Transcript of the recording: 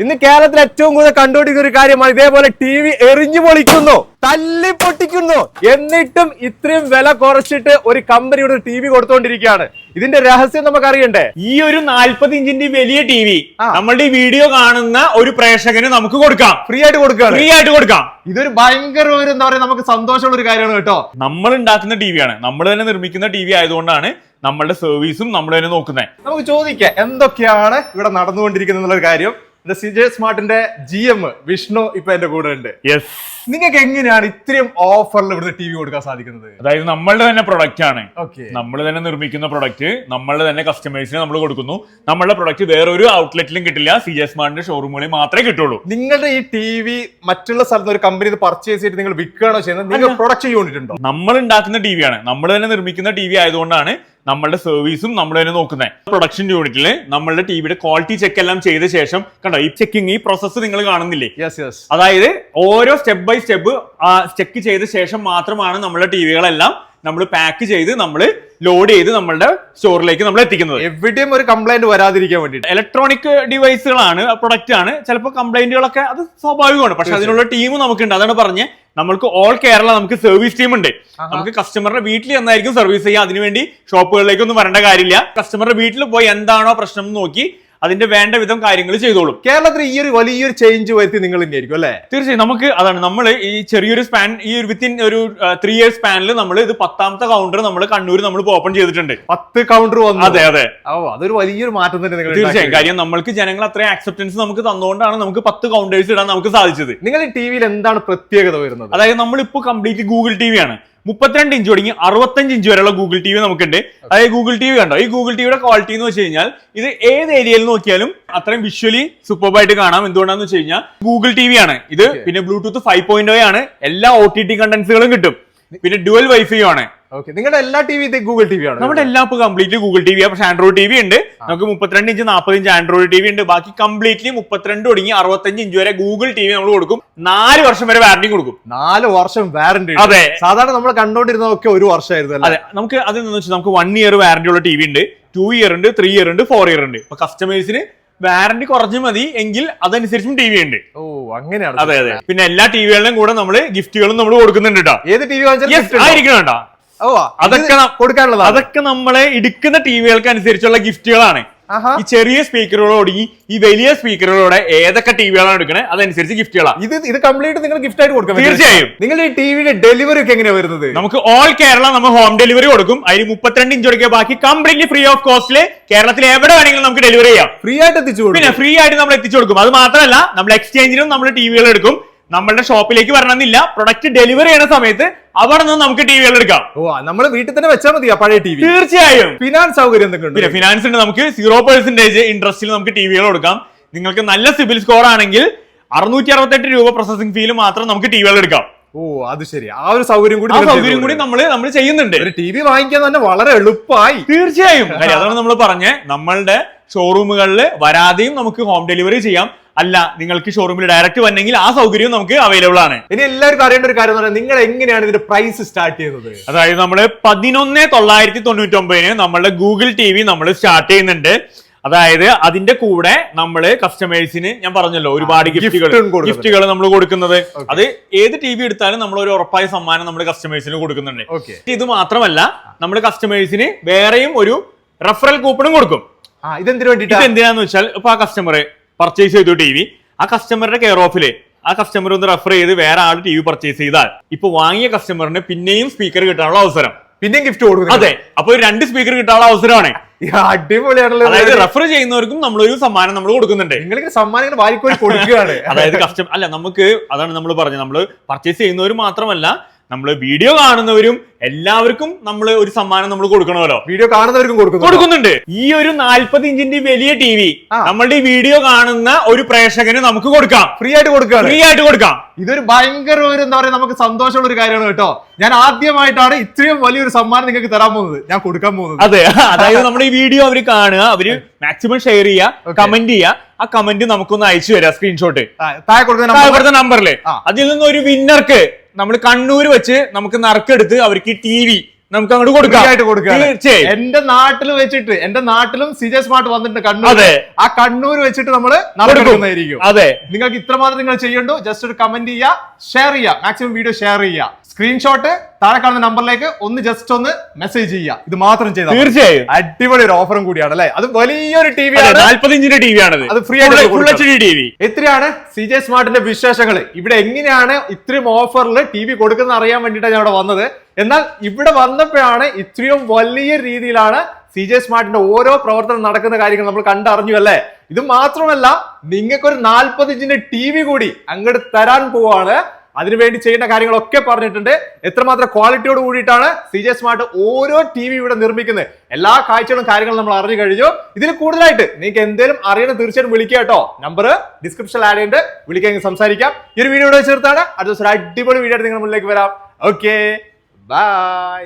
ഇന്ന് കേരളത്തിൽ ഏറ്റവും കൂടുതൽ കണ്ടുപിടിക്കുന്ന ഒരു കാര്യമാണ് ഇതേപോലെ ടി വി എറിഞ്ഞു പൊളിക്കുന്നു തല്ലി പൊട്ടിക്കുന്നു. എന്നിട്ടും ഇത്രയും വില കുറച്ചിട്ട് ഒരു കമ്പനിയുടെ ടി വി കൊടുത്തോണ്ടിരിക്കുകയാണ്. ഇതിന്റെ രഹസ്യം നമുക്ക് അറിയണ്ടേ ഈ ഒരു നാൽപ്പത് ഇഞ്ചിന്റെ വലിയ ടി വി നമ്മളുടെ ഈ വീഡിയോ കാണുന്ന ഒരു പ്രേക്ഷകന് നമുക്ക് കൊടുക്കാം. ഫ്രീ ആയിട്ട് കൊടുക്കാം ഫ്രീ ആയിട്ട് കൊടുക്കാം. ഇതൊരു ഭയങ്കര ഒരു എന്താ പറയാ നമുക്ക് സന്തോഷമുള്ള ഒരു കാര്യമാണ് കേട്ടോ. നമ്മൾ ഉണ്ടാക്കുന്ന ടി ആണ്. നമ്മൾ തന്നെ നിർമ്മിക്കുന്ന ടി വി ആയതുകൊണ്ടാണ് നമ്മളുടെ സർവീസും നമ്മൾ തന്നെ നോക്കുന്നത്. നമുക്ക് ചോദിക്കാം എന്തൊക്കെയാണ് ഇവിടെ നടന്നുകൊണ്ടിരിക്കുന്നത് എന്നുള്ള ഒരു കാര്യം. സി ജെ സ്മാർട്ടിന്റെ ജി എം വിഷ്ണു ഇപ്പൊ എന്റെ കൂടെ ഉണ്ട്. യെസ് നിങ്ങൾക്ക് എങ്ങനെയാണ് ഇത്രയും ഓഫറിൽ ഇവിടുത്തെ ടി വി കൊടുക്കാൻ സാധിക്കുന്നത്? അതായത് നമ്മളുടെ തന്നെ പ്രൊഡക്റ്റ് ആണ്. ഓക്കെ നമ്മൾ തന്നെ നിർമ്മിക്കുന്ന പ്രൊഡക്റ്റ് നമ്മളുടെ തന്നെ കസ്റ്റമേഴ്സിന് നമ്മൾ കൊടുക്കുന്നു. നമ്മളുടെ പ്രൊഡക്റ്റ് വേറൊരു ഔട്ട്ലെറ്റിലും കിട്ടില്ല. സി ജെ സ്മാർട്ടിന്റെ ഷോറൂമുകളിൽ മാത്രമേ കിട്ടുള്ളൂ. നിങ്ങളുടെ ഈ ടി വി മറ്റുള്ള സ്ഥലത്ത് ഒരു കമ്പനി പർച്ചേസ് ചെയ്തിട്ട് നിങ്ങൾ വിൽക്കുകയാണോ ചെയ്യുന്നത്? നിങ്ങൾ പ്രൊഡക്റ്റ് യൂണിറ്റ് ഉണ്ടോ നമ്മൾ ഉണ്ടാക്കുന്ന ടി വി ആണ്. നമ്മൾ തന്നെ നിർമ്മിക്കുന്ന ടി വി ആയതുകൊണ്ടാണ് നമ്മളുടെ സർവീസും നമ്മൾ തന്നെ നോക്കുന്നത് പ്രൊഡക്ഷൻ യൂണിറ്റിൽ നമ്മളുടെ ടിവിയുടെ ക്വാളിറ്റി ചെക്ക് എല്ലാം ചെയ്ത ശേഷം കണ്ടോ ഈ ചെക്കിങ് ഈ പ്രോസസ്സ് നിങ്ങൾ കാണുന്നില്ലേ? യെസ് യെസ് അതായത് ഓരോ സ്റ്റെപ്പ് ബൈ സ്റ്റെപ്പ് ചെക്ക് ചെയ്ത ശേഷം മാത്രമാണ് നമ്മളുടെ ടിവികളെല്ലാം നമ്മൾ പാക്ക് ചെയ്ത് നമ്മൾ ലോഡ് ചെയ്ത് നമ്മളുടെ സ്റ്റോറിലേക്ക് നമ്മൾ എത്തിക്കുന്നത്. എവിടെയും ഒരു കംപ്ലൈന്റ് വരാതിരിക്കാൻ വേണ്ടിയിട്ട്. ഇലക്ട്രോണിക് ഡിവൈസുകളാണ് പ്രൊഡക്റ്റ് ആണ്. ചിലപ്പോൾ കംപ്ലൈന്റുകളൊക്കെ അത് സ്വാഭാവികമാണ്. പക്ഷെ അതിനുള്ള ടീം നമുക്കുണ്ട്. അതാണ് പറഞ്ഞ് നമ്മൾക്ക് ഓൾ കേരള നമുക്ക് സർവീസ് ടീം ഉണ്ട്. നമുക്ക് കസ്റ്റമറുടെ വീട്ടിൽ എന്നായിരിക്കും സർവീസ് ചെയ്യുക അതിനുവേണ്ടി ഷോപ്പുകളിലേക്ക് ഒന്നും വരേണ്ട കാര്യമില്ല. കസ്റ്റമറുടെ വീട്ടിൽ പോയി എന്താണോ പ്രശ്നം നോക്കി അതിന്റെ വേണ്ട വിധം കാര്യങ്ങൾ ചെയ്തോളും. കേരളത്തിൽ ഈ ഒരു വലിയൊരു ചേഞ്ച് വരുത്തി നിങ്ങൾ തന്നെയായിരിക്കും അല്ലെ? തീർച്ചയായും നമുക്ക് അതാണ് നമ്മൾ ഈ ചെറിയൊരു സ്പാൻ ഈ ഒരു വിത്തിൻ ഒരു ത്രീ ഇയേഴ്സ് സ്പാനിൽ നമ്മൾ ഇത് പത്താമത്തെ കൗണ്ടർ നമ്മൾ കണ്ണൂർ നമ്മൾ ഓപ്പൺ ചെയ്തിട്ടുണ്ട്. പത്ത് കൗണ്ടർ വന്നു. അതെ അതെ. അതൊരു വലിയൊരു മാറ്റം തന്നെ നിങ്ങൾ തീർച്ചയായും. കാര്യം നമ്മൾക്ക് ജനങ്ങൾ അത്രയും ആക്സെപ്റ്റൻസ് നമുക്ക് തന്നുകൊണ്ടാണ് നമുക്ക് പത്ത് കൗണ്ടേഴ്സ് ഇടാൻ നമുക്ക് സാധിച്ചത്. നിങ്ങൾ ഈ ടി വിയിൽ എന്താണ് പ്രത്യേകത വരുന്നത്? അതായത് നമ്മളിപ്പോ കംപ്ലീറ്റ് ഗൂഗിൾ ടി വി ആണ്. മുപ്പത്തിരണ്ട് ഇഞ്ച് തുടങ്ങി അറുപത്തഞ്ച് ഇഞ്ച് വരെയുള്ള ഗൂഗിൾ ടി വി നമുക്കുണ്ട്. അതായത് ഗൂഗിൾ ടി വി കണ്ടോ? ഈ ഗൂഗിൾ ടിവിയുടെ ക്വാളിറ്റി എന്ന് വെച്ച് കഴിഞ്ഞാൽ ഇത് ഏത് ഏരിയയിൽ നോക്കിയാലും അത്രയും വിഷ്വലി സൂപ്പർബായിട്ട് കാണാം. എന്തുകൊണ്ടാന്ന് വെച്ച് കഴിഞ്ഞാൽ ഗൂഗിൾ ടി വി ആണ്. ഇത് പിന്നെ ബ്ലൂടൂത്ത് ഫൈവ് പോയിന്റ് ആണ്. എല്ലാ ഒ ടി ടി കണ്ടൻസുകളും കിട്ടും. പിന്നെ ഡുവൽ വൈഫൈ ആണ് ഓക്കെ. നിങ്ങളുടെ എല്ലാ T V Google T V ആണ്. നമ്മുടെ എല്ലാ ഇപ്പൊ കംപ്ലീറ്റ്ലി ഗൂഗിൾ ടി വി പക്ഷേ ആൻഡ്രോയിഡ് ടി വി ഉണ്ട്. നമുക്ക് മുപ്പത്തിരണ്ട് ഇഞ്ച് നാൽപ്പത് ഇഞ്ച് ആൻഡ്രോയിഡ് ടി വി ഉണ്ട്. ബാക്കി കംപ്ലീറ്റ്ലി മുപ്പത്തിരണ്ട് തുടങ്ങി അറുപത്തഞ്ച് ഇഞ്ച് വരെ ഗൂഗിൾ ടി വി നമ്മൾ കൊടുക്കും. നാല് വർഷം വരെ വാറണ്ടി കൊടുക്കും. നാല് വർഷം വാറണ്ടി അതെ. സാധാരണ നമ്മൾ കണ്ടോണ്ടിരുന്നതൊക്കെ ഒരു വർഷമായിരുന്നു അതെ. നമുക്ക് അതിൽ നിന്ന് വെച്ചാൽ നമുക്ക് വൺ ഇയർ വാറണ്ടി ഉള്ള ടി വി ഉണ്ട്. ടു ഇയർ ഉണ്ട് ത്രീ ഇയർ ഉണ്ട് ഫോർ ഇയർ ഉണ്ട്. ഇപ്പൊ കസ്റ്റമേഴ്സിന് വാറന്റി കുറച്ച് മതി എങ്കിൽ അതനുസരിച്ചും ടി വി ഉണ്ട്. ഓ അങ്ങനെയാണ് അതെ അതെ. പിന്നെ എല്ലാ ടിവികളിലും കൂടെ നമ്മൾ ഗിഫ്റ്റുകളും നമ്മൾ കൊടുക്കുന്നുണ്ട് കേട്ടോ. ഏത് ടി വി ആയിരിക്കണം കേട്ടോ. അതൊക്കെ കൊടുക്കാനുള്ളത്? അതൊക്കെ നമ്മളെ എടുക്കുന്ന ടിവികൾക്ക് അനുസരിച്ചുള്ള ഗിഫ്റ്റുകളാണ്. ഈ ചെറിയ സ്പീക്കറുകളോട് ഈ ഈ വലിയ സ്പീക്കറുകളോടെ ഏതൊക്കെ ടിവികളാണ് എടുക്കണേ? അതനുസരിച്ച് ഗിഫ്റ്റുകളാണ് ഇത് ഇത് കംപ്ലീറ്റ് നിങ്ങൾ ഗിഫ്റ്റ് ആയിട്ട് കൊടുക്കാം തീർച്ചയായും. നിങ്ങളുടെ ഈ ടിവിയുടെ ഡെലിവറി ഒക്കെ എങ്ങനെയാ വരുന്നത്? നമുക്ക് ഓൾ കേരള നമ്മൾ ഹോം ഡെലിവറി കൊടുക്കും. അതിൽ മുപ്പത്തിരണ്ട് ഇഞ്ച് കൊടുക്കുക. ബാക്കി കംപ്ലീറ്റ്ലി ഫ്രീ ഓഫ് കോസ്റ്റിൽ കേരളത്തിൽ എവിടെ വേണമെങ്കിലും നമുക്ക് ഡെലിവറി ചെയ്യാം. ഫ്രീ ആയിട്ട് എത്തിച്ചു കൊടുക്കും. പിന്നെ ഫ്രീ ആയിട്ട് നമ്മൾ എത്തിച്ചു കൊടുക്കും. അത് മാത്രമല്ല നമ്മൾ എക്സ്ചേഞ്ചിനും നമ്മൾ ടിവികൾ എടുക്കും. നമ്മളുടെ ഷോപ്പിലേക്ക് വരണമെന്നില്ല. പ്രൊഡക്റ്റ് ഡെലിവറി ചെയ്യുന്ന സമയത്ത് അവിടെ നിന്ന് നമുക്ക് ടിവികൾ എടുക്കാം. ഓ നമ്മൾ വീട്ടിൽ തന്നെ വെച്ചാൽ മതി പഴയ ടി വി തീർച്ചയായും. ഫിനാൻസ് സൗകര്യം എന്തൊക്കെ ഫിനാൻസ് ഉണ്ട് നമുക്ക് സീറോ പെർസെന്റേജ് ഇൻട്രസ്റ്റിൽ നമുക്ക് ടിവികൾ കൊടുക്കാം നിങ്ങൾക്ക് നല്ല സിബിൽ സ്കോർ ആണെങ്കിൽ അറുന്നൂറ്റി അറുപത്തെട്ട് രൂപ പ്രോസസിംഗ് ഫീൽ മാത്രം നമുക്ക് ടിവികൾ എടുക്കാം. ഓ അത് ശരി. ആ ഒരു സൗകര്യം കൂടി ആ സൗകര്യം കൂടി. നമ്മൾ നമ്മൾ ചെയ്യുന്നുണ്ട്. ഒരു ടി വി വാങ്ങിക്കാൻ തന്നെ വളരെ എളുപ്പമായി. തീർച്ചയായും. കാര്യം അതാണ് നമ്മൾ പറഞ്ഞ നമ്മളുടെ ഷോറൂമുകളിൽ വരാതെയും നമുക്ക് ഹോം ഡെലിവറി ചെയ്യാം. അല്ല നിങ്ങൾക്ക് ഷോറൂമിൽ ഡയറക്റ്റ് വന്നെങ്കിൽ ആ സൗകര്യം നമുക്ക് അവൈലബിൾ ആണ്. ഇനി എല്ലാവർക്കും അറിയേണ്ട ഒരു കാര്യം എന്ന് പറഞ്ഞാൽ നിങ്ങൾ എങ്ങനെയാണ് ഇതിന്റെ പ്രൈസ് സ്റ്റാർട്ട് ചെയ്യുന്നത്? അതായത് നമ്മൾ പതിനൊന്ന് തൊള്ളായിരത്തി തൊണ്ണൂറ്റി ഒമ്പതിന് നമ്മളുടെ ഗൂഗിൾ ടി വി നമ്മൾ സ്റ്റാർട്ട് ചെയ്യുന്നുണ്ട്. അതായത് അതിന്റെ കൂടെ നമ്മൾ കസ്റ്റമേഴ്സിന് ഞാൻ പറഞ്ഞല്ലോ ഒരുപാട് ഗിഫ്റ്റുകൾ ഗിഫ്റ്റുകൾ നമ്മൾ കൊടുക്കുന്നത്. അത് ഏത് ടി വി എടുത്താലും നമ്മൾ ഒരു ഉറപ്പായ സമ്മാനം നമ്മൾ കസ്റ്റമേഴ്സിന് കൊടുക്കുന്നുണ്ട്. ഇത് മാത്രമല്ല നമ്മൾ കസ്റ്റമേഴ്സിന് വേറെയും ഒരു റെഫറൽ കൂപ്പണും കൊടുക്കും. ഇതെന്തിനു വേണ്ടിട്ടാ ഇത് എന്തിനാന്ന് വെച്ചാൽ ഇപ്പൊ ആ കസ്റ്റമർ പർച്ചേസ് ചെയ്തു ടി വി ആ കസ്റ്റമറുടെ കെയർ ഓഫിൽ ആ കസ്റ്റമർ ഒന്ന് റെഫർ ചെയ്ത് വേറെ ആൾ ടി വി പർച്ചേസ് ചെയ്താൽ ഇപ്പൊ വാങ്ങിയ കസ്റ്റമറിന് പിന്നെയും സ്പീക്കർ കിട്ടാനുള്ള അവസരം. പിന്നെയും ഗിഫ്റ്റ് കൊടുക്കും അതെ. അപ്പൊ രണ്ട് സ്പീക്കർ കിട്ടാനുള്ള അവസരമാണ്. അടിപൊളിയാണല്ലോ അതായത് റെഫർ ചെയ്യുന്നവർക്കും നമ്മളൊരു സമ്മാനം നമ്മൾ കൊടുക്കുന്നുണ്ട്. നിങ്ങൾക്ക് സമ്മാനങ്ങൾ വാരിക്കോടി കൊടുക്കുകയാണ്. അതായത് കസ്റ്റമർ അല്ല നമുക്ക് അതാണ് നമ്മൾ പറഞ്ഞത്. നമ്മൾ പർച്ചേസ് ചെയ്യുന്നവർ മാത്രമല്ല നമ്മൾ വീഡിയോ കാണുന്നവരും എല്ലാവർക്കും നമ്മൾ ഒരു സമ്മാനം നമ്മൾ കൊടുക്കണമല്ലോ. വീഡിയോ കാണുന്നവർക്കും കൊടുക്കുന്നു കൊടുക്കുന്നുണ്ട്. ഈ ഒരു നാൽപ്പത് ഇഞ്ചിന്റെ വലിയ ടി വി നമ്മളുടെ ഈ വീഡിയോ കാണുന്ന ഒരു പ്രേക്ഷകന് നമുക്ക് കൊടുക്കാം. ഫ്രീ ആയിട്ട് കൊടുക്കാം ഫ്രീ ആയിട്ട് കൊടുക്കാം. ഇതൊരു ഭയങ്കര ഒരു എന്താ പറയുക നമുക്ക് സന്തോഷമുള്ള ഒരു കാര്യമാണ് കേട്ടോ. ഞാൻ ആദ്യമായിട്ടാണ് ഇത്രയും വലിയൊരു സമ്മാനം നിങ്ങൾക്ക് തരാൻ പോകുന്നത്. ഞാൻ കൊടുക്കാൻ പോകുന്നത്. അതെ അതായത് നമ്മുടെ ഈ വീഡിയോ അവർ കാണുക അവർ മാക്സിമം ഷെയർ ചെയ്യുക കമന്റ് ചെയ്യുക ആ കമന്റ് നമുക്കൊന്ന് അയച്ചു തരാം സ്ക്രീൻഷോട്ട് താഴെ കൊടുക്കുന്ന നമ്പറിൽ അതിൽ നിന്ന് ഒരു വിന്നർക്ക് നമ്മൾ കണ്ണൂർ വെച്ച് നമുക്ക് നറുക്കെടുത്ത് അവർക്ക് ടി വി നമുക്ക് അങ്ങോട്ട് കൊടുക്കാം. തീർച്ചയായും. എന്റെ നാട്ടിൽ വെച്ചിട്ട് എന്റെ നാട്ടിലും സിജെ സ്മാർട്ട് വന്നിട്ടുണ്ട് കണ്ണൂർ അതെ. ആ കണ്ണൂർ വെച്ചിട്ട് നമ്മൾ കൊടുക്കും. നടക്കുന്നതായിരിക്കും അതെ. നിങ്ങൾക്ക് ഇത്രമാത്രം നിങ്ങൾ ചെയ്യണ്ടു. ജസ്റ്റ് ഒരു കമന്റ് ചെയ്യുക ഷെയർ ചെയ്യുക. മാക്സിമം വീഡിയോ ഷെയർ ചെയ്യുക. സ്ക്രീൻഷോട്ട് താഴെ കാണുന്ന നമ്പറിലേക്ക് ഒന്ന് ജസ്റ്റ് ഒന്ന് മെസ്സേജ് ചെയ്യുക. ഇത് മാത്രം ചെയ്താൽ. തീർച്ചയായും. അടിപൊളി ഒരു ഓഫറും കൂടിയാണ് അല്ലെ? അത് വലിയൊരു ടി വി അതെ ആണ്. നാല്പത് ഇഞ്ചിന്റെ ടി വി ആണ് അത് ഫ്രീ ആയിട്ട് എത്രയാണ്? സി ജെ സ്മാർട്ടിന്റെ വിശേഷങ്ങൾ ഇവിടെ എങ്ങനെയാണ് ഇത്രയും ഓഫറിൽ ടി വി കൊടുക്കുന്നത് അറിയാൻ വേണ്ടിയിട്ടാണ് ഞാൻ ഇവിടെ വന്നത്. എന്നാൽ ഇവിടെ വന്നപ്പോഴാണ് ഇത്രയും വലിയ രീതിയിലാണ് സി ജെ സ്മാർട്ടിന്റെ ഓരോ പ്രവർത്തനം നടക്കുന്ന കാര്യങ്ങൾ നമ്മൾ കണ്ടറിഞ്ഞു അല്ലേ? ഇത് മാത്രമല്ല നിങ്ങൾക്കൊരു നാൽപ്പത്തിഞ്ചിന്റെ ടി വി കൂടി അങ്ങോട്ട് തരാൻ പോവാണ്. അതിനുവേണ്ടി ചെയ്യേണ്ട കാര്യങ്ങളൊക്കെ പറഞ്ഞിട്ടുണ്ട്. എത്രമാത്രം ക്വാളിറ്റിയോട് കൂടിയിട്ടാണ് സി ജെ സ്മാർട്ട് ഓരോ ടി വി ഇവിടെ നിർമ്മിക്കുന്നത്. എല്ലാ കാഴ്ചകളും കാര്യങ്ങളും നമ്മൾ അറിഞ്ഞു കഴിഞ്ഞു. ഇതിൽ കൂടുതലായിട്ട് നിങ്ങൾക്ക് എന്തെങ്കിലും അറിയണം തീർച്ചയായിട്ടും വിളിക്കുക കേട്ടോ. നമ്പർ ഡിസ്ക്രിപ്ഷൻ ആഡ് ചെയ്യേണ്ട വിളിക്കാൻ സംസാരിക്കാം. ഈ ഒരു വീഡിയോ ചേർത്താണ് അടുത്ത ദിവസം അടിപൊളി വീഡിയോ നിങ്ങളുടെ മുന്നിലേക്ക് വരാം. Okay bye